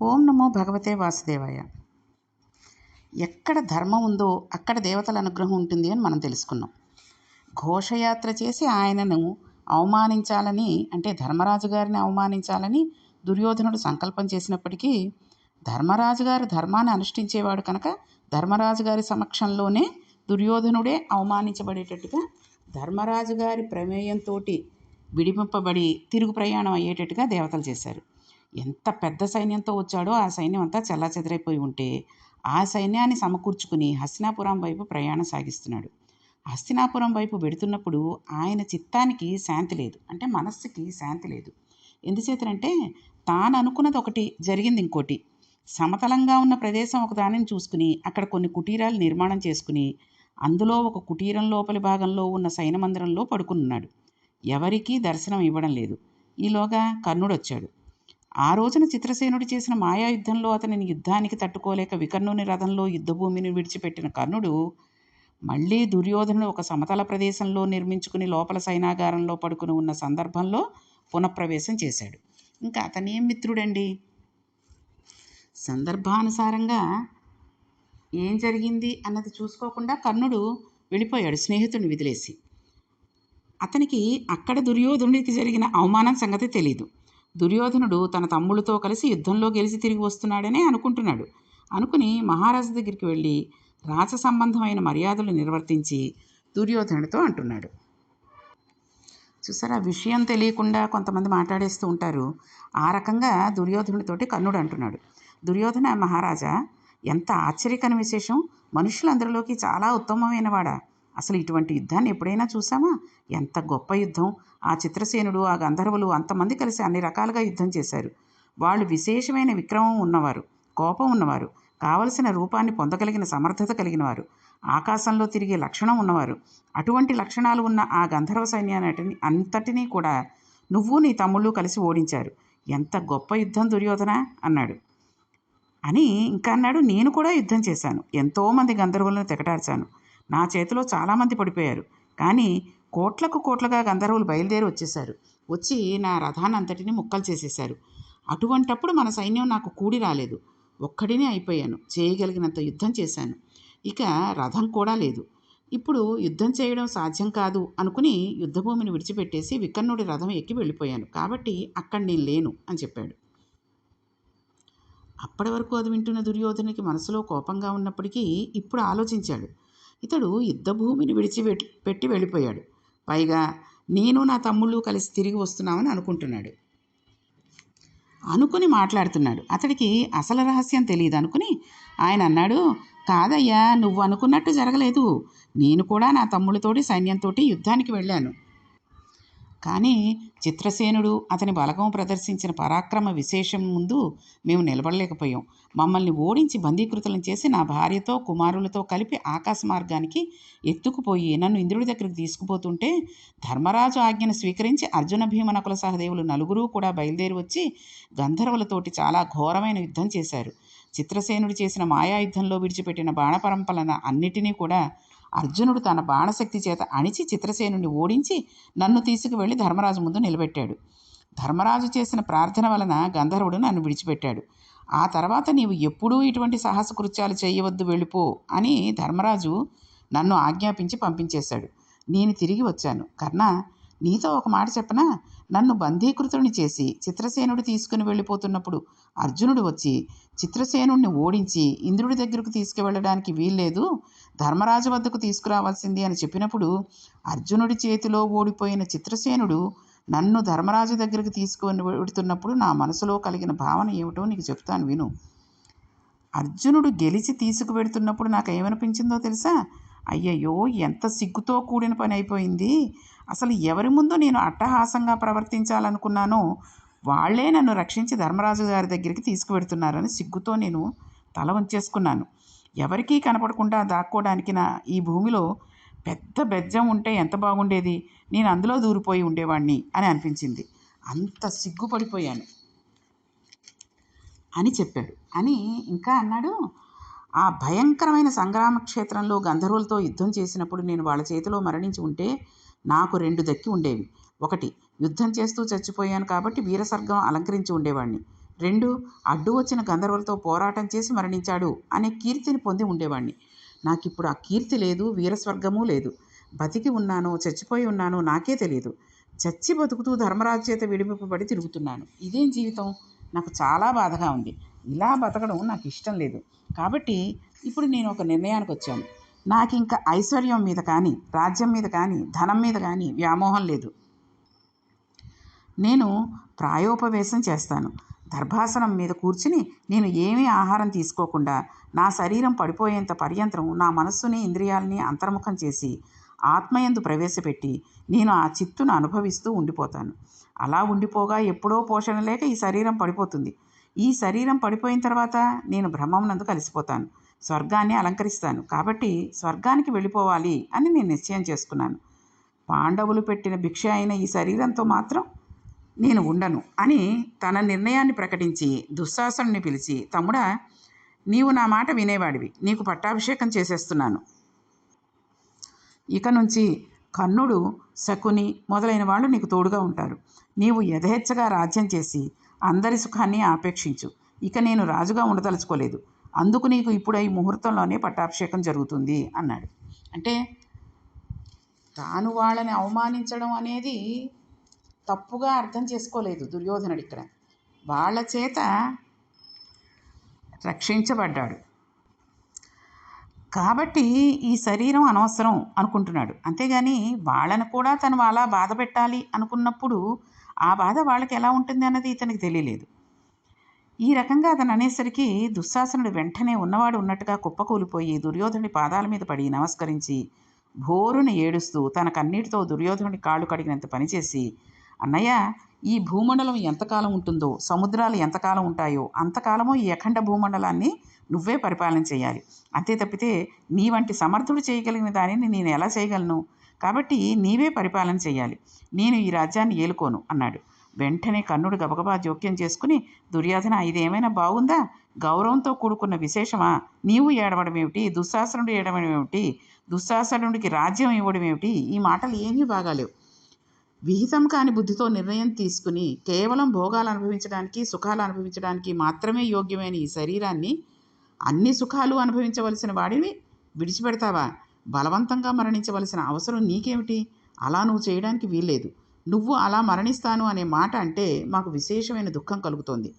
ఓం నమో భగవతే వాసుదేవాయ. ఎక్కడ ధర్మం ఉందో అక్కడ దేవతల అనుగ్రహం ఉంటుంది అని మనం తెలుసుకున్నాం. ఘోషయాత్ర చేసి ఆయనను అవమానించాలని అంటే ధర్మరాజు గారిని అవమానించాలని దుర్యోధనుడు సంకల్పం చేసినప్పటికీ ధర్మరాజు గారు ధర్మాన్ని అనుష్ఠించేవాడు కనుక ధర్మరాజు గారి సమక్షంలోనే దుర్యోధనుడే అవమానించబడేటట్టుగా ధర్మరాజు గారి ప్రమేయంతో విడిపింపబడి తిరుగు ప్రయాణం అయ్యేటట్టుగా దేవతలు చేశారు. ఎంత పెద్ద సైన్యంతో వచ్చాడో ఆ సైన్యం అంతా చెల్లాచెదరైపోయి ఉంటే ఆ సైన్యాన్ని సమకూర్చుకుని హస్తినాపురం వైపు ప్రయాణం సాగిస్తున్నాడు. హస్తినాపురం వైపు వెడుతున్నప్పుడు ఆయన చిత్తానికి శాంతి లేదు. అంటే మనస్సుకి శాంతి లేదు. ఎందుచేతనంటే తాను అనుకున్నది ఒకటి జరిగింది ఇంకోటి. సమతలంగా ఉన్న ప్రదేశం ఒకదానిని చూసుకుని అక్కడ కొన్ని కుటీరాలు నిర్మాణం చేసుకుని అందులో ఒక కుటీరం లోపలి భాగంలో ఉన్న సైనమందిరంలో పడుకున్నాడు ఎవరికీ దర్శనం ఇవ్వడం లేదు. ఈలోగా కర్ణుడు వచ్చాడు ఆ రోజున చిత్రసేనుడు చేసిన మాయాయుద్ధంలో అతనిని యుద్ధానికి తట్టుకోలేక వికర్ణుని రథంలో యుద్ధభూమిని విడిచిపెట్టిన కర్ణుడు మళ్ళీ దుర్యోధనుడు ఒక సమతల ప్రదేశంలో నిర్మించుకుని లోపల సైనాగారంలో పడుకుని ఉన్న సందర్భంలో పునఃప్రవేశం చేశాడు. ఇంకా అతనేం మిత్రుడండి? సందర్భానుసారంగా ఏం జరిగింది అన్నది చూసుకోకుండా కర్ణుడు వెళ్ళిపోయాడు స్నేహితుడిని వదిలేసి. అతనికి అక్కడ దుర్యోధనుడికి జరిగిన అవమానం సంగతి తెలియదు దుర్యోధనుడు తన తమ్ముడితో కలిసి యుద్ధంలో గెలిచి తిరిగి వస్తున్నాడనే అనుకుంటున్నాడు. అనుకుని మహారాజు దగ్గరికి వెళ్ళి రాజ సంబంధమైన మర్యాదలు నిర్వర్తించి దుర్యోధనుడితో అంటున్నాడు. చూసారా విషయం తెలియకుండా కొంతమంది మాట్లాడేస్తూ ఉంటారు. ఆ రకంగా దుర్యోధనుడితోటి కర్ణుడు అంటున్నాడు. దుర్యోధన మహారాజా ఎంత ఆశ్చర్యకర విశేషం. మనుషులందరిలోకి చాలా ఉత్తమమైనవాడా. వాడా అసలు ఇటువంటి యుద్ధాన్ని ఎప్పుడైనా చూసామా? ఎంత గొప్ప యుద్ధం! ఆ చిత్రసేనుడు ఆ గంధర్వులు అంతమంది కలిసి అన్ని రకాలుగా యుద్ధం చేశారు. వాళ్ళు విశేషమైన విక్రమం ఉన్నవారు కోపం ఉన్నవారు కావలసిన రూపాన్ని పొందగలిగిన సమర్థత కలిగిన వారు ఆకాశంలో తిరిగే లక్షణం ఉన్నవారు. అటువంటి లక్షణాలు ఉన్న ఆ గంధర్వ సైన్యాన్ని అంతటినీ కూడా నువ్వు నీ తమ్ముళ్ళు కలిసి ఓడించారు. ఎంత గొప్ప యుద్ధం దుర్యోధన! అన్నాడు. అని ఇంకా అన్నాడు నేను కూడా యుద్ధం చేశాను. ఎంతోమంది గంధర్వులను తెగటార్చాను. నా చేతిలో చాలామంది పడిపోయారు. కానీ కోట్లకు కోట్లుగా గంధర్వులు బయలుదేరి వచ్చేశారు. వచ్చి నా రథానంతటిని ముక్కలు చేసేశారు. అటువంటప్పుడు మన సైన్యం నాకు కూడి రాలేదు. ఒక్కడినే అయిపోయాను. చేయగలిగినంత యుద్ధం చేశాను. ఇక రథం కూడా లేదు. ఇప్పుడు యుద్ధం చేయడం సాధ్యం కాదు అనుకుని యుద్ధభూమిని విడిచిపెట్టేసి వికర్ణుడి రథం ఎక్కి వెళ్ళిపోయాను. కాబట్టి అక్కడ నేను లేను అని చెప్పాడు. అప్పటి వరకు అది వింటున్న దుర్యోధనికి మనసులో కోపంగా ఉన్నప్పటికీ ఇప్పుడు ఆలోచించాడు. ఇతడు యుద్ధభూమిని విడిచి పెట్టి వెళ్ళిపోయాడు. పైగా నేను నా తమ్ముళ్ళు కలిసి తిరిగి వస్తున్నామని అనుకుంటున్నాడు. అనుకుని మాట్లాడుతున్నాడు. అతడికి అసలు రహస్యం తెలియదు అనుకుని ఆయన అన్నాడు కాదయ్యా నువ్వు అనుకున్నట్టు జరగలేదు. నేను కూడా నా తమ్ముడితోటి సైన్యంతో యుద్ధానికి వెళ్ళాను. కానీ చిత్రసేనుడు అతని బలగం ప్రదర్శించిన పరాక్రమ విశేషం ముందు మేము నిలబడలేకపోయాం. మమ్మల్ని ఓడించి బందీకృతులను చేసి నా భార్యతో కుమారులతో కలిపి ఆకాశ మార్గానికి ఎత్తుకుపోయి నన్ను ఇంద్రుడి దగ్గరికి తీసుకుపోతుంటే ధర్మరాజు ఆజ్ఞను స్వీకరించి అర్జున భీమనకుల సహదేవులు నలుగురు కూడా బయలుదేరి వచ్చి గంధర్వులతోటి చాలా ఘోరమైన యుద్ధం చేశారు. చిత్రసేనుడు చేసిన మాయాయుద్ధంలో విడిచిపెట్టిన బాణపరంపలన అన్నిటినీ కూడా అర్జునుడు తన బాణశక్తి చేత అణిచి చిత్రసేనుని ఓడించి నన్ను తీసుకువెళ్ళి ధర్మరాజు ముందు నిలబెట్టాడు. ధర్మరాజు చేసిన ప్రార్థన వలన గంధర్వుడు నన్ను విడిచిపెట్టాడు. ఆ తర్వాత నీవు ఎప్పుడూ ఇటువంటి సాహస కృత్యాలు చేయవద్దు వెళ్ళిపో అని ధర్మరాజు నన్ను ఆజ్ఞాపించి పంపించేశాడు. నేను తిరిగి వచ్చాను. కర్ణ నీతో ఒక మాట చెప్పనా? నన్ను బంధీకృతుని చేసి చిత్రసేనుడు తీసుకుని వెళ్ళిపోతున్నప్పుడు అర్జునుడు వచ్చి చిత్రసేనుడిని ఓడించి ఇంద్రుడి దగ్గరకు తీసుకువెళ్ళడానికి వీల్లేదు. ధర్మరాజు వద్దకు తీసుకురావాల్సింది అని చెప్పినప్పుడు అర్జునుడి చేతిలో ఓడిపోయిన చిత్రసేనుడు నన్ను ధర్మరాజు దగ్గరికి తీసుకుని వెడుతున్నప్పుడు నా మనసులో కలిగిన భావన ఏమిటో నీకు చెప్తాను విను. అర్జునుడు గెలిచి తీసుకువెడుతున్నప్పుడు నాకు ఏమనిపించిందో తెలుసా? అయ్యయ్యో ఎంత సిగ్గుతో కూడిన పని అయిపోయింది. అసలు ఎవరి ముందు నేను అట్టహాసంగా ప్రవర్తించాలనుకున్నానో వాళ్ళే నన్ను రక్షించి ధర్మరాజు గారి దగ్గరికి తీసుకువెడుతున్నారని సిగ్గుతో నేను తల వంచేసుకున్నాను. ఎవరికీ కనపడకుండా దాక్కోవడానికి నా ఈ భూమిలో పెద్ద బెజ్జం ఉంటే ఎంత బాగుండేది? నేను అందులో దూరిపోయి ఉండేవాడిని అని అనిపించింది. అంత సిగ్గుపడిపోయాను అని చెప్పాడు. అని ఇంకా అన్నాడు ఆ భయంకరమైన సంగ్రామ క్షేత్రంలో గంధర్వులతో యుద్ధం చేసినప్పుడు నేను వాళ్ళ చేతిలో మరణించి ఉంటే నాకు రెండు దక్కి ఉండేవి. ఒకటి యుద్ధం చేస్తూ చచ్చిపోయాను కాబట్టి వీరసర్గం అలంకరించి ఉండేవాడిని రెండు అడ్డు వచ్చిన గంధర్వులతో పోరాటం చేసి మరణించాడు అనే కీర్తిని పొంది ఉండేవాణ్ణి. నాకు ఇప్పుడు ఆ కీర్తి లేదు వీరస్వర్గము లేదు. బతికి ఉన్నానో చచ్చిపోయి ఉన్నానో నాకే తెలియదు చచ్చి బతుకుతూ ధర్మరాజు చేత విడిపింపబడి తిరుగుతున్నాను. ఇదేం జీవితం? నాకు చాలా బాధగా ఉంది. ఇలా బతకడం నాకు ఇష్టం లేదు. కాబట్టి ఇప్పుడు నేను ఒక నిర్ణయానికి వచ్చాను నాకు ఇంకా ఐశ్వర్యం మీద కానీ రాజ్యం మీద కానీ ధనం మీద కానీ వ్యామోహం లేదు. నేను ప్రాయోపవేశం చేస్తాను. దర్భాసనం మీద కూర్చుని నేను ఏమీ ఆహారం తీసుకోకుండా నా శరీరం పడిపోయేంత పర్యంతం నా మనస్సుని ఇంద్రియాలని అంతర్ముఖం చేసి ఆత్మయందు ప్రవేశపెట్టి నేను ఆ చిత్తును అనుభవిస్తూ ఉండిపోతాను. అలా ఉండిపోగా ఎప్పుడో పోషణ లేక ఈ శరీరం పడిపోతుంది. ఈ శరీరం పడిపోయిన తర్వాత నేను బ్రహ్మమునందు కలిసిపోతాను. స్వర్గాన్ని అలంకరిస్తాను. కాబట్టి స్వర్గానికి వెళ్ళిపోవాలి అని నేను నిశ్చయం చేసుకున్నాను. పాండవులు పెట్టిన భిక్ష అయిన ఈ శరీరంతో మాత్రం నేను ఉండను అని తన నిర్ణయాన్ని ప్రకటించి దుశ్శాసనుని పిలిచి తమ్ముడా నీవు నా మాట వినేవాడివి. నీకు పట్టాభిషేకం చేసేస్తున్నాను. ఇక నుంచి కన్నుడు శకుని మొదలైన వాళ్ళు నీకు తోడుగా ఉంటారు. నీవు యథేచ్ఛగా రాజ్యం చేసి అందరి సుఖాన్ని ఆపేక్షించు. ఇక నేను రాజుగా ఉండదలుచుకోలేదు. అందుకు నీకు ఇప్పుడు ఈ ముహూర్తంలోనే పట్టాభిషేకం జరుగుతుంది అన్నాడు. అంటే తాను వాళ్ళని అవమానించడం అనేది తప్పుగా అర్థం చేసుకోలేదు దుర్యోధనుడు ఇక్కడ. వాళ్ళ చేత రక్షించబడ్డాడు. కాబట్టి ఈ శరీరం అనవసరం అనుకుంటున్నాడు. అంతేగాని వాళ్ళను కూడా తను అలా బాధ పెట్టాలి అనుకున్నప్పుడు ఆ బాధ వాళ్ళకి ఎలా ఉంటుంది అన్నది ఇతనికి తెలియలేదు. ఈ రకంగా అతను అనేసరికి దుశ్శాసనుడు వెంటనే ఉన్నవాడు ఉన్నట్టుగా కుప్పకూలిపోయి దుర్యోధనుడి పాదాల మీద పడి నమస్కరించి భోరుని ఏడుస్తూ తన కన్నీటితో దుర్యోధనుడి కాళ్ళు కడిగినంత పనిచేసి అన్నయ్య ఈ భూమండలం ఎంతకాలం ఉంటుందో సముద్రాలు ఎంతకాలం ఉంటాయో అంతకాలమో ఈ అఖండ భూమండలాన్ని నువ్వే పరిపాలన చేయాలి. అంతే తప్పితే నీ వంటి సమర్థుడు చేయగలిగిన దానిని నేను ఎలా చేయగలను? కాబట్టి నీవే పరిపాలన చేయాలి. నేను ఈ రాజ్యాన్ని ఏలుకోను అన్నాడు. వెంటనే కన్నుడు గబగబా జోక్యం చేసుకుని దుర్యోధన ఇదేమైనా బాగుందా? గౌరవంతో కూడుకున్న విశేషమా? నీవు ఏడవడమేమిటి? దుశ్శాసనుడు ఏడవడమేమిటి? దుశ్శాసనుడికి రాజ్యం ఇవ్వడం ఏమిటి ఈ మాటలు ఏమీ బాగాలేవు. విహితం కాని బుద్ధితో నిర్ణయం తీసుకుని కేవలం భోగాలు అనుభవించడానికి సుఖాలు అనుభవించడానికి మాత్రమే యోగ్యమైన ఈ శరీరాన్ని అన్ని సుఖాలు అనుభవించవలసిన వాడిని విడిచిపెడతావా? బలవంతంగా మరణించవలసిన అవసరం నీకేమిటి? అలా నువ్వు చేయడానికి వీల్లేదు. నువ్వు అలా మరణిస్తాను అనే మాట అంటే మాకు విశేషమైన దుఃఖం కలుగుతోంది.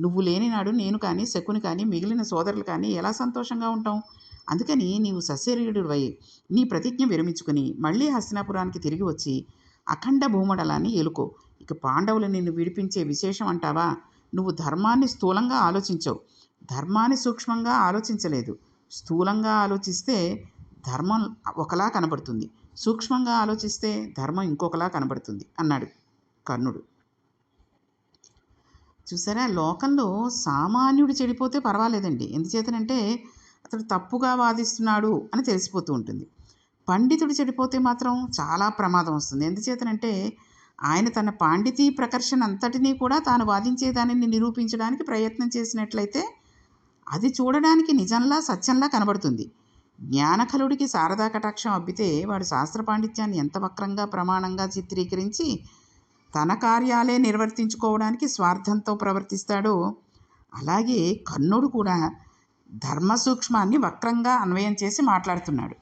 నువ్వు లేని నాడు నేను కానీ శకుని కానీ మిగిలిన సోదరులు కానీ ఎలా సంతోషంగా ఉంటాం? అందుకని నీవు సశరీరుడివై నీ ప్రతిజ్ఞ విరమించుకుని మళ్ళీ హస్తినాపురానికి తిరిగి వచ్చి అఖండ భూమండలాన్ని ఏలుకో. ఇక పాండవులు నిన్ను విడిపించే విశేషం అంటావా? నువ్వు ధర్మాన్ని స్థూలంగా ఆలోచించవు. ధర్మాన్ని సూక్ష్మంగా ఆలోచించలేదు. స్థూలంగా ఆలోచిస్తే ధర్మం ఒకలా కనబడుతుంది. సూక్ష్మంగా ఆలోచిస్తే ధర్మం ఇంకొకలా కనబడుతుంది అన్నాడు కర్ణుడు. చూసారా? లోకంలో సామాన్యుడు చెడిపోతే పర్వాలేదండి. ఎందుచేతనంటే అతడు తప్పుగా వాదిస్తున్నాడు అని తెలిసిపోతూ ఉంటుంది. పండితుడు చెడిపోతే మాత్రం చాలా ప్రమాదం వస్తుంది. ఎందుచేతనంటే ఆయన తన పాండితీ ప్రకర్షణ అంతటినీ కూడా తాను వాదించే దానిని నిరూపించడానికి ప్రయత్నం చేసినట్లయితే అది చూడడానికి నిజంలా సత్యంలా కనబడుతుంది. జ్ఞానఖలుడికి శారదా కటాక్షం అబ్బితే వాడు శాస్త్ర పాండిత్యాన్ని ఎంత వక్రంగా ప్రమాణంగా చిత్రీకరించి తన కార్యాలే నిర్వర్తించుకోవడానికి స్వార్థంతో ప్రవర్తిస్తాడో అలాగే కర్ణుడు కూడా ధర్మ సూక్ష్మాన్ని వక్రంగా అన్వయం చేసి మాట్లాడుతున్నాడు.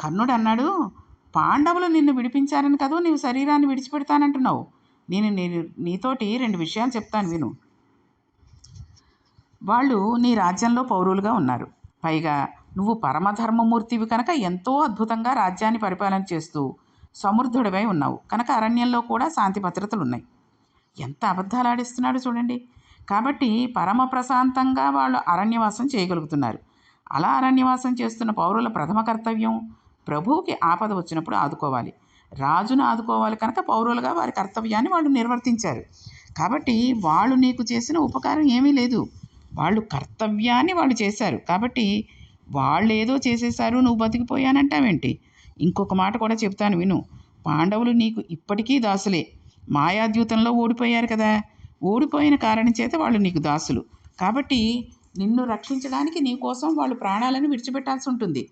కర్ణుడు అన్నాడు పాండవులు నిన్ను విడిపించారని కదూ నీవు శరీరాన్ని విడిచిపెడతానంటున్నావు. నేను నేను నీతోటి రెండు విషయాలు చెప్తాను విను వాళ్ళు నీ రాజ్యంలో పౌరులుగా ఉన్నారు. పైగా నువ్వు పరమధర్మమూర్తివి కనుక ఎంతో అద్భుతంగా రాజ్యాన్ని పరిపాలన చేస్తూ సమృద్ధుడివై ఉన్నావు. కనుక అరణ్యంలో కూడా శాంతి భద్రతలు ఉన్నాయి ఎంత అబద్ధాలు ఆడిస్తున్నాడు చూడండి. కాబట్టి పరమ ప్రశాంతంగా వాళ్ళు అరణ్యవాసం చేయగలుగుతున్నారు. అలా అరణ్యవాసం చేస్తున్న పౌరుల ప్రథమ కర్తవ్యం ప్రభువుకి ఆపద వచ్చినప్పుడు ఆదుకోవాలి. రాజును ఆదుకోవాలి కనుక పౌరులుగా వారి కర్తవ్యాన్ని వాళ్ళు నిర్వర్తించారు. కాబట్టి వాళ్ళు నీకు చేసిన ఉపకారం ఏమీ లేదు. వాళ్ళు కర్తవ్యాన్ని వాళ్ళు చేశారు. కాబట్టి వాళ్ళు ఏదో చేసేసారు నువ్వు బతికిపోయానంటావేంటి? ఇంకొక మాట కూడా చెప్తాను విను. పాండవులు నీకు ఇప్పటికీ దాసులే. మాయాద్యూతంలో ఓడిపోయారు కదా. ఓడిపోయిన కారణం చేత వాళ్ళు నీకు దాసులు. కాబట్టి నిన్ను రక్షించడానికి నీ కోసం వాళ్ళు ప్రాణాలను విడిచిపెట్టాల్సి ఉంటుంది.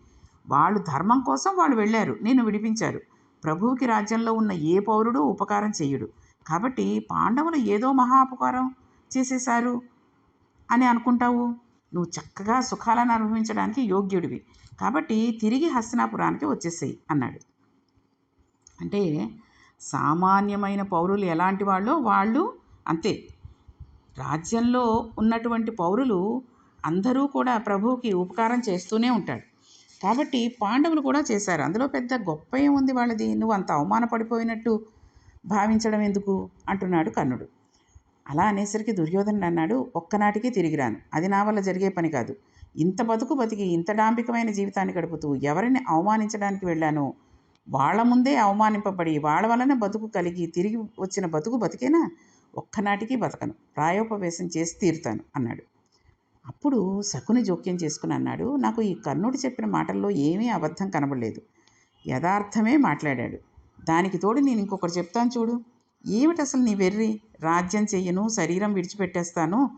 వాళ్ళు ధర్మం కోసం వాళ్ళు వెళ్ళారు నిన్ను విడిపించారు. ప్రభువుకి రాజ్యంలో ఉన్న ఏ పౌరుడు ఉపకారం చేయడు కాబట్టి పాండవులు ఏదో మహా ఉపకారం చేసేశారు. అని అనుకుంటావు? నువ్వు చక్కగా సుఖాలను అనుభవించడానికి యోగ్యుడివి. కాబట్టి తిరిగి హస్తినాపురానికి వచ్చేసేయి అన్నాడు. అంటే సామాన్యమైన పౌరులు ఎలాంటి వాళ్ళో వాళ్ళు అంతే. రాజ్యంలో ఉన్నటువంటి పౌరులు అందరూ కూడా ప్రభువుకి ఉపకారం చేస్తూనే ఉంటాడు కాబట్టి పాండవులు కూడా చేశారు. అందులో పెద్ద గొప్ప ఏముంది వాళ్ళది? నువ్వు అంత అవమానపడిపోయినట్టు భావించడం ఎందుకు? అంటున్నాడు కర్ణుడు. అలా అనేసరికి దుర్యోధనుడు అన్నాడు ఒక్కనాటికి తిరిగిరాను అది నా వల్ల జరిగే పని కాదు. ఇంత బతుకు బతికి ఇంత డాంబికమైన జీవితాన్ని గడుపుతూ ఎవరిని అవమానించడానికి వెళ్ళానో? వాళ్ళ ముందే అవమానింపబడి వాళ్ళ వలన బతుకు కలిగి తిరిగి వచ్చిన బతుకు బతికేనా? ఒక్కనాటికి బతకను. ప్రాయోపవేశం చేసి తీరుతాను అన్నాడు. అప్పుడు శకుని జోక్యం చేసుకుని అన్నాడు నాకు ఈ కర్ణుడు చెప్పిన మాటల్లో ఏమీ అబద్ధం కనబడలేదు. యథార్థమే మాట్లాడాడు. దానికి తోడు నేను ఇంకొకటి చెప్తాను చూడు. ఏమిటి అసలు నీ వెర్రి? రాజ్యం చెయ్యను శరీరం విడిచిపెట్టేస్తాను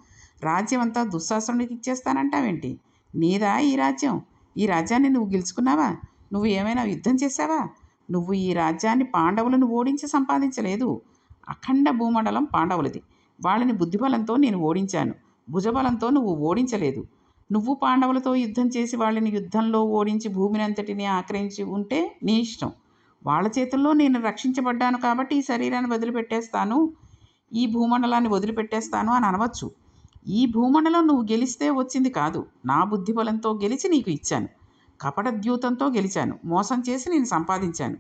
రాజ్యం అంతా దుశ్శాసనుడికి ఇచ్చేస్తానంటావేంటి? నీదా ఈ రాజ్యం? ఈ రాజ్యాన్ని నువ్వు గెలుచుకున్నావా? నువ్వు ఏమైనా యుద్ధం చేశావా? నువ్వు ఈ రాజ్యాన్ని పాండవులను ఓడించి సంపాదించలేదు. అఖండ భూమండలం పాండవులది. వాళ్ళని బుద్ధిబలంతో నేను ఓడించాను. భుజబలంతో నువ్వు ఓడించలేదు. నువ్వు పాండవులతో యుద్ధం చేసి వాళ్ళని యుద్ధంలో ఓడించి భూమిని అంతటిని ఉంటే నీ ఇష్టం. వాళ్ళ చేతుల్లో నేను రక్షించబడ్డాను కాబట్టి ఈ శరీరాన్ని వదిలిపెట్టేస్తాను. ఈ భూమండలాన్ని వదిలిపెట్టేస్తాను అని అనవచ్చు. ఈ భూమండలం నువ్వు గెలిస్తే వచ్చింది కాదు. నా బుద్ధిబలంతో గెలిచి నీకు ఇచ్చాను. కపటద్యూతంతో గెలిచాను. మోసం చేసి నేను సంపాదించాను.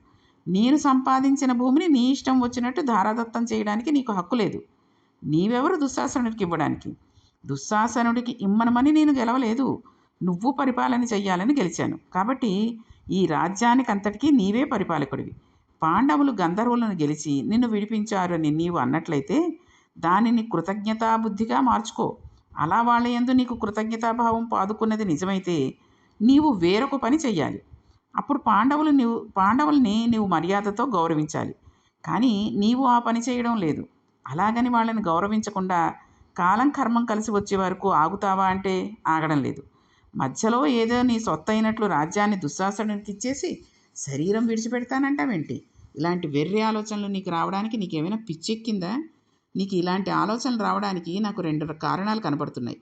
నేను సంపాదించిన భూమిని నీ ఇష్టం వచ్చినట్టు ధారాదత్తం చేయడానికి నీకు హక్కు లేదు. నీవెవరు దుశ్శాసనుడికి ఇవ్వడానికి? దుశ్శాసనుడికి ఇమ్మనమని నేను గెలవలేదు. నువ్వు పరిపాలన చెయ్యాలని గెలిచాను. కాబట్టి ఈ రాజ్యానికంతటికీ నీవే పరిపాలకుడివి. పాండవులు గంధర్వులను గెలిచి నిన్ను విడిపించారని నీవు అన్నట్లయితే దానిని కృతజ్ఞతాబుద్ధిగా మార్చుకో. అలా వాళ్ళ యందు నీకు కృతజ్ఞతాభావం పాదుకున్నది నిజమైతే నీవు వేరొక పని చెయ్యాలి. అప్పుడు పాండవులు నీవు పాండవుల్ని నీవు మర్యాదతో గౌరవించాలి. కానీ నీవు ఆ పని చేయడం లేదు. అలాగని వాళ్ళని గౌరవించకుండా కాలం కర్మం కలిసి వచ్చే వరకు ఆగుతావా అంటే ఆగడం లేదు. మధ్యలో ఏదో నీ సొత్తైనట్లు అయినట్లు రాజ్యాన్ని దుశ్శాసనునికి ఇచ్చేసి శరీరం విడిచిపెడతానంటావేంటి? ఇలాంటి వెర్రి ఆలోచనలు నీకు రావడానికి నీకేమైనా పిచ్చెక్కిందా? నీకు ఇలాంటి ఆలోచనలు రావడానికి నాకు రెండు కారణాలు కనబడుతున్నాయి.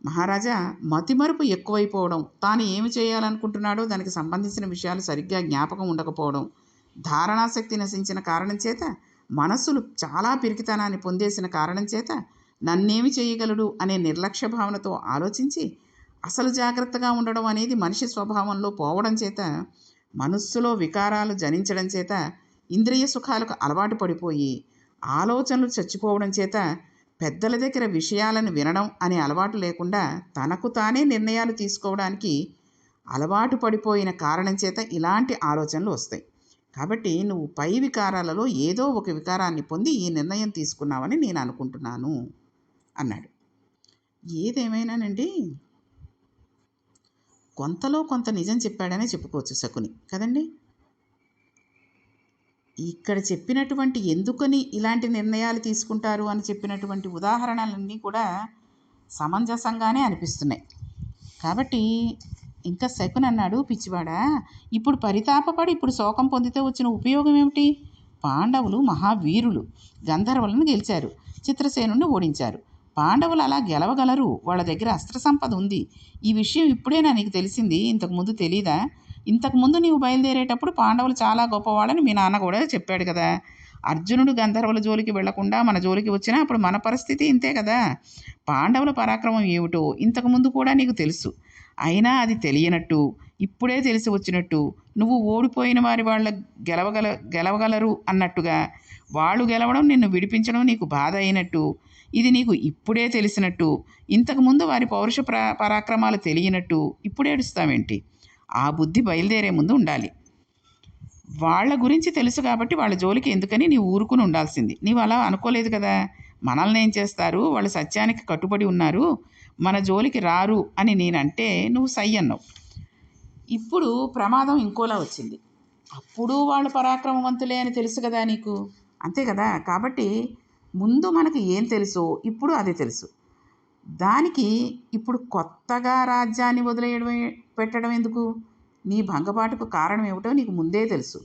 మహారాజా మతిమరుపు ఎక్కువైపోవడం తాను ఏమి చేయాలనుకుంటున్నాడో దానికి సంబంధించిన విషయాలు సరిగ్గా జ్ఞాపకం ఉండకపోవడం ధారణాశక్తి నశించిన కారణం చేత మనస్సులు చాలా పిరికితనాన్ని పొందేసిన కారణం చేత నన్నేమి చేయగలడు అనే నిర్లక్ష్య భావనతో ఆలోచించి అసలు జాగ్రత్తగా ఉండడం అనేది మనిషి స్వభావంలో పోవడం చేత మనస్సులో వికారాలు జనించడం చేత ఇంద్రియ సుఖాలకు అలవాటు పడిపోయి ఆలోచనలు చచ్చిపోవడం చేత పెద్దల దగ్గర విషయాలను వినడం అనే అలవాటు లేకుండా తనకు తానే నిర్ణయాలు తీసుకోవడానికి అలవాటు పడిపోయిన కారణం చేత ఇలాంటి ఆలోచనలు వస్తాయి. కాబట్టి నువ్వు పై వికారాలలో ఏదో ఒక వికారాన్ని పొంది ఈ నిర్ణయం తీసుకున్నావని నేను అనుకుంటున్నాను అన్నాడు. ఏదేమైనానండి? కొంతలో కొంత నిజం చెప్పాడనే చెప్పుకోవచ్చు శకుని. కదండి? ఇక్కడ చెప్పినటువంటి ఎందుకని ఇలాంటి నిర్ణయాలు తీసుకుంటారు అని చెప్పినటువంటి ఉదాహరణలన్నీ కూడా సమంజసంగానే అనిపిస్తున్నాయి. కాబట్టి ఇంకా శకున్ అన్నాడు పిచ్చివాడా ఇప్పుడు పరితాపపడి ఇప్పుడు శోకం పొందితే వచ్చిన ఉపయోగం ఏమిటి? పాండవులు మహావీరులు గంధర్వులను గెలిచారు చిత్రసేనుని ఓడించారు. పాండవులు అలా గెలవగలరు. వాళ్ళ దగ్గర అస్త్ర సంపద ఉంది. ఈ విషయం ఇప్పుడేనా నీకు తెలిసింది? ఇంతకుముందు తెలీదా? ఇంతకుముందు నీవు బయలుదేరేటప్పుడు పాండవులు చాలా గొప్పవాళ్ళని మీ నాన్న కూడా చెప్పాడు కదా. అర్జునుడు గంధర్వుల జోలికి వెళ్ళకుండా మన జోలికి వచ్చినా అప్పుడు మన పరిస్థితి ఇంతే కదా. పాండవుల పరాక్రమం ఏమిటో ఇంతకుముందు కూడా నీకు తెలుసు. అయినా అది తెలియనట్టు ఇప్పుడే తెలిసి వచ్చినట్టు నువ్వు ఓడిపోయిన వారి వాళ్ళ గెలవగల గెలవగలరు అన్నట్టుగా వాళ్ళు గెలవడం నిన్ను విడిపించడం నీకు బాధ అయినట్టు ఇది నీకు ఇప్పుడే తెలిసినట్టు ఇంతకుముందు వారి పౌరుష పరాక్రమాలు తెలియనట్టు ఇప్పుడు ఏడుస్తావేంటి? ఆ బుద్ధి బయలుదేరే ముందు ఉండాలి. వాళ్ళ గురించి తెలుసు కాబట్టి వాళ్ళ జోలికి ఎందుకని నీవు ఊరుకుని ఉండాల్సింది. నీవు అలా అనుకోలేదు కదా? మనల్ని ఏం చేస్తారు? వాళ్ళు సత్యానికి కట్టుబడి ఉన్నారు. మన జోలికి రారు అని నేనంటే నువ్వు సై అన్నావు. ఇప్పుడు ప్రమాదం ఇంకోలా వచ్చింది. అప్పుడు వాళ్ళు పరాక్రమవంతులే అని తెలుసు కదా నీకు? అంతే కదా? కాబట్టి ముందు మనకు ఏం తెలుసో? ఇప్పుడు అది తెలుసు. దానికి ఇప్పుడు కొత్తగా రాజ్యాన్ని వదిలేయడం పెట్టడం ఎందుకు? నీ భంగపాటుకు కారణం ఏమిటో నీకు ముందే తెలుసు.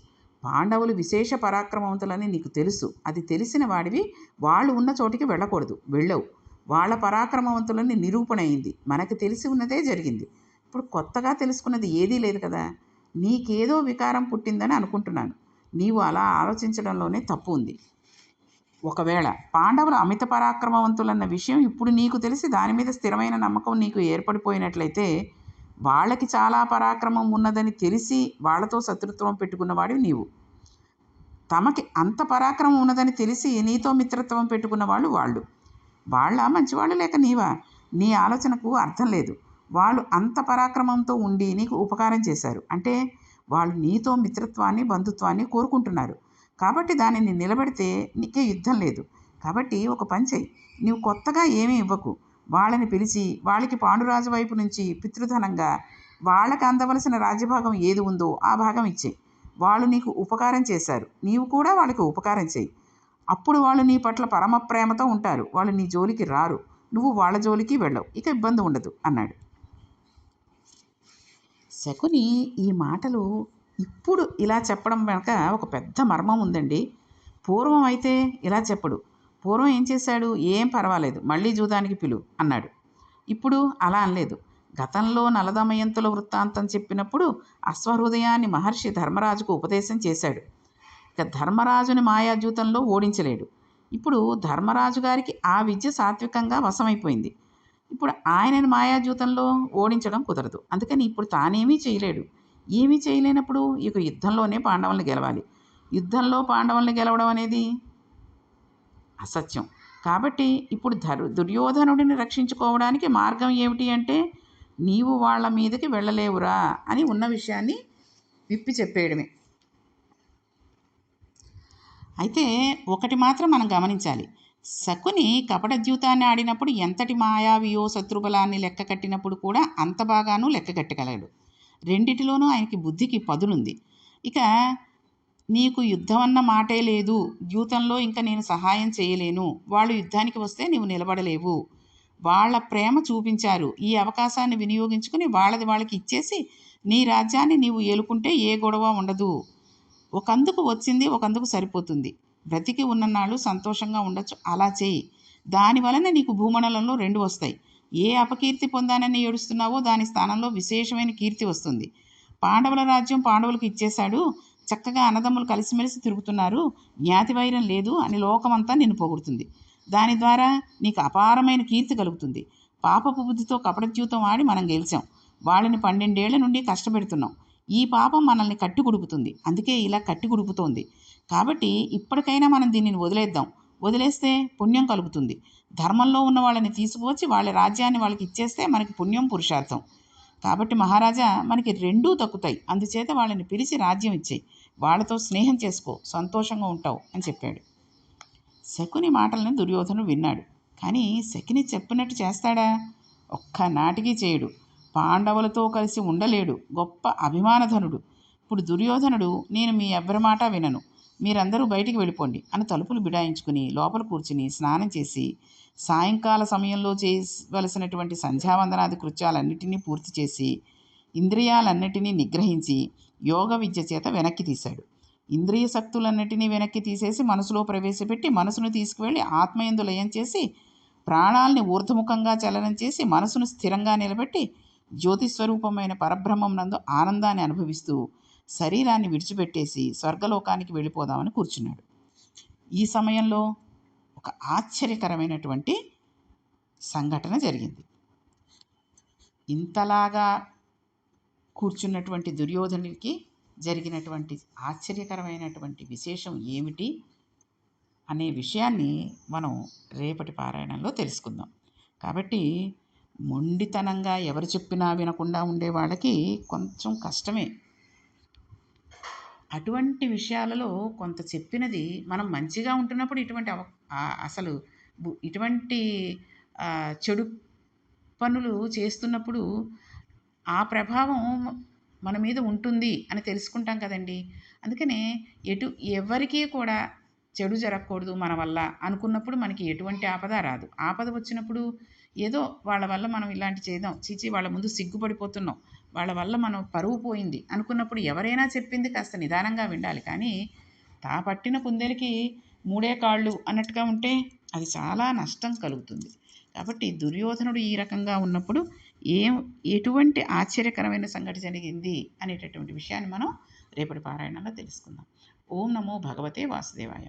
పాండవులు విశేష పరాక్రమవంతులని నీకు తెలుసు. అది తెలిసిన వాడివి వాళ్ళు ఉన్న చోటికి వెళ్ళకూడదు వెళ్ళవు. వాళ్ళ పరాక్రమవంతులని నిరూపణ అయింది. మనకు తెలిసి ఉన్నదే జరిగింది. ఇప్పుడు కొత్తగా తెలుసుకున్నది ఏదీ లేదు కదా? నీకేదో వికారం పుట్టిందని అనుకుంటున్నాను. నీవు అలా ఆలోచించడంలోనే తప్పు ఉంది. ఒకవేళ పాండవులు అమిత పరాక్రమవంతులన్న విషయం ఇప్పుడు నీకు తెలిసి దాని మీద స్థిరమైన నమ్మకం నీకు ఏర్పడిపోయినట్లయితే వాళ్ళకి చాలా పరాక్రమం ఉన్నదని తెలిసి వాళ్ళతో శత్రుత్వం పెట్టుకున్నవాడివి నీవు. తమకి అంత పరాక్రమం ఉన్నదని తెలిసి నీతో మిత్రత్వం పెట్టుకున్న వాళ్ళు వాళ్ళు. వాళ్ళ మంచివాళ్ళు లేక నీవా? నీ ఆలోచనకు అర్థం లేదు. వాళ్ళు అంత పరాక్రమంతో ఉండి నీకు ఉపకారం చేశారు. అంటే వాళ్ళు నీతో మిత్రత్వాన్ని బంధుత్వాన్ని కోరుకుంటున్నారు. కాబట్టి దానిని నిలబెడితే నీకే యుద్ధం లేదు. కాబట్టి ఒక పని చెయ్యి. నీవు కొత్తగా ఏమీ ఇవ్వకు. వాళ్ళని పిలిచి వాళ్ళకి పాండురాజు వైపు నుంచి పితృధనంగా వాళ్ళకి అందవలసిన రాజ్యభాగం ఏది ఉందో ఆ భాగం ఇచ్చేయి. వాళ్ళు నీకు ఉపకారం చేశారు. నీవు కూడా వాళ్ళకి ఉపకారం చేయి అప్పుడు వాళ్ళు నీ పట్ల పరమ ప్రేమతో ఉంటారు. వాళ్ళు నీ జోలికి రారు. నువ్వు వాళ్ళ జోలికి వెళ్ళవు. ఇక ఇబ్బంది ఉండదు అన్నాడు. శకుని ఈ మాటలు ఇప్పుడు ఇలా చెప్పడం వెనక ఒక పెద్ద మర్మం ఉందండి. పూర్వం అయితే ఇలా చెప్పడు. పూర్వం ఏం చేశాడు? ఏం పర్వాలేదు. మళ్ళీ జూదానికి పిలు అన్నాడు. ఇప్పుడు అలా అనలేదు. గతంలో నలదమయంతుల వృత్తాంతం చెప్పినప్పుడు అశ్వహృదయాన్ని మహర్షి ధర్మరాజుకు ఉపదేశం చేశాడు. ఇక ధర్మరాజుని మాయాజూతంలో ఓడించలేడు. ఇప్పుడు ధర్మరాజు గారికి ఆ విద్య సాత్వికంగా వశమైపోయింది. ఇప్పుడు ఆయనని మాయాజూతంలో ఓడించడం కుదరదు. అందుకని ఇప్పుడు తానేమీ చేయలేడు. ఏమీ చేయలేనప్పుడు ఇక యుద్ధంలోనే పాండవులను గెలవాలి. యుద్ధంలో పాండవులను గెలవడం అనేది అసత్యం. కాబట్టి ఇప్పుడు ధర్ దుర్యోధనుడిని రక్షించుకోవడానికి మార్గం ఏమిటి అంటే నీవు వాళ్ళ మీదకి వెళ్ళలేవురా అని ఉన్న విషయాన్ని విప్పి చెప్పేయడమే. అయితే ఒకటి మాత్రం మనం గమనించాలి. శకుని కపట ద్యూతాన్ని ఆడినప్పుడు ఎంతటి మాయావియో శత్రుబలాన్ని లెక్క కట్టినప్పుడు కూడా అంత బాగానూ లెక్క కట్టగలడు. రెండిటిలోనూ ఆయనకి బుద్ధికి పదునుంది. ఇక నీకు యుద్ధం అన్న మాటే లేదు. యూతంలో ఇంకా నేను సహాయం చేయలేను. వాళ్ళు యుద్ధానికి వస్తే నీవు నిలబడలేవు. వాళ్ళ ప్రేమ చూపించారు. ఈ అవకాశాన్ని వినియోగించుకుని వాళ్ళది వాళ్ళకి ఇచ్చేసి నీ రాజ్యాన్ని నీవు ఏలుకుంటే ఏ గొడవ ఉండదు. ఒకందుకు వచ్చింది ఒకందుకు సరిపోతుంది. బ్రతికి ఉన్ననాళ్ళు సంతోషంగా ఉండొచ్చు. అలా చేయి. దాని వలన నీకు భూమండలంలో రెండు వస్తాయి. ఏ అపకీర్తి పొందానని ఏడుస్తున్నావో దాని స్థానంలో విశేషమైన కీర్తి వస్తుంది. పాండవుల రాజ్యం పాండవులకు ఇచ్చేశాడు. చక్కగా అన్నదమ్ములు కలిసిమెలిసి తిరుగుతున్నారు. జ్ఞాతి వైరం లేదు అని లోకమంతా నిన్ను పొగుడుతుంది. దాని ద్వారా నీకు అపారమైన కీర్తి కలుగుతుంది. పాపపు బుద్ధితో కపట జీవితం ఆడి మనం గెలిచాం. వాళ్ళని పన్నెండేళ్ళ నుండి కష్టపెడుతున్నాం. ఈ పాపం మనల్ని కట్టి కుడుపుతుంది అందుకే ఇలా కట్టి కుడుపుతోంది కాబట్టి ఇప్పటికైనా మనం దీనిని వదిలేద్దాం. వదిలేస్తే పుణ్యం కలుగుతుంది. ధర్మంలో ఉన్న వాళ్ళని తీసుకువచ్చి వాళ్ళ రాజ్యాన్ని వాళ్ళకి ఇచ్చేస్తే మనకి పుణ్యం పురుషార్థం. కాబట్టి మహారాజా మనకి రెండూ దక్కుతాయి. అందుచేత వాళ్ళని పిలిచి రాజ్యం ఇచ్చేయి. వాళ్ళతో స్నేహం చేసుకో. సంతోషంగా ఉంటావు అని చెప్పాడు. శకుని మాటలను దుర్యోధను విన్నాడు. కానీ శకుని చెప్పినట్టు చేస్తాడా? ఒక్క నాటికి చేయడు. పాండవులతో కలిసి ఉండలేడు. గొప్ప అభిమానధనుడు. ఇప్పుడు దుర్యోధనుడు నేను మీ ఎవ్వరి మాట వినను. మీరందరూ బయటికి వెళ్ళిపోండి అని తలుపులు బిడాయించుకుని లోపల కూర్చుని స్నానం చేసి సాయంకాల సమయంలో చేయవలసినటువంటి సంధ్యావందనాది కృత్యాలన్నిటినీ పూర్తి చేసి ఇంద్రియాలన్నిటినీ నిగ్రహించి యోగ విద్య చేత వెనక్కి తీశాడు. ఇంద్రియ శక్తులన్నిటినీ వెనక్కి తీసేసి మనసులో ప్రవేశపెట్టి మనసును తీసుకువెళ్ళి ఆత్మయందు లయం చేసి ప్రాణాల్ని ఊర్ధముఖంగా చలనం చేసి మనసును స్థిరంగా నిలబెట్టి జ్యోతిస్వరూపమైన పరబ్రహ్మం నందు ఆనందాన్ని అనుభవిస్తూ శరీరాన్ని విడిచిపెట్టేసి స్వర్గలోకానికి వెళ్ళిపోదామని కూర్చున్నాడు. ఈ సమయంలో ఒక ఆశ్చర్యకరమైనటువంటి సంఘటన జరిగింది. ఇంతలాగా కూర్చున్నటువంటి దుర్యోధనుడికి జరిగినటువంటి ఆశ్చర్యకరమైనటువంటి విశేషం ఏమిటి అనే విషయాన్ని మనం రేపటి పారాయణంలో తెలుసుకుందాం. కాబట్టి మొండితనంగా ఎవరు చెప్పినా వినకుండా ఉండే వాళ్ళకి కొంచెం కష్టమే. అటువంటి విషయాలలో కొంత చెప్పినది మనం మంచిగా ఉంటున్నప్పుడు ఇటువంటి అవ అసలు ఇటువంటి చెడు పనులు చేస్తున్నప్పుడు ఆ ప్రభావం మన మీద ఉంటుంది అని తెలుసుకుంటాం కదండి. అందుకనే ఎటు ఎవరికీ కూడా చెడు జరగకూడదు మన వల్ల అనుకున్నప్పుడు మనకి ఎటువంటి ఆపద రాదు. ఆపద వచ్చినప్పుడు ఏదో వాళ్ళ వల్ల మనం ఇలాంటి చేద్దాం. చీచి వాళ్ళ ముందు సిగ్గుపడిపోతున్నాం. వాళ్ళ వల్ల మనం పరువు పోయింది అనుకున్నప్పుడు ఎవరైనా చెప్పింది కాస్త నిదానంగా వినాలి కానీ తా పట్టిన కుందేలకి మూడే కాళ్ళు అన్నట్టుగా ఉంటే అది చాలా నష్టం కలుగుతుంది. కాబట్టి దుర్యోధనుడు ఈ రకంగా ఉన్నప్పుడు ఏం ఎటువంటి ఆశ్చర్యకరమైన సంఘటన జరిగింది అనేటటువంటి విషయాన్ని మనం రేపటి పారాయణంలో తెలుసుకుందాం. ఓం నమో భగవతే వాసుదేవాయ.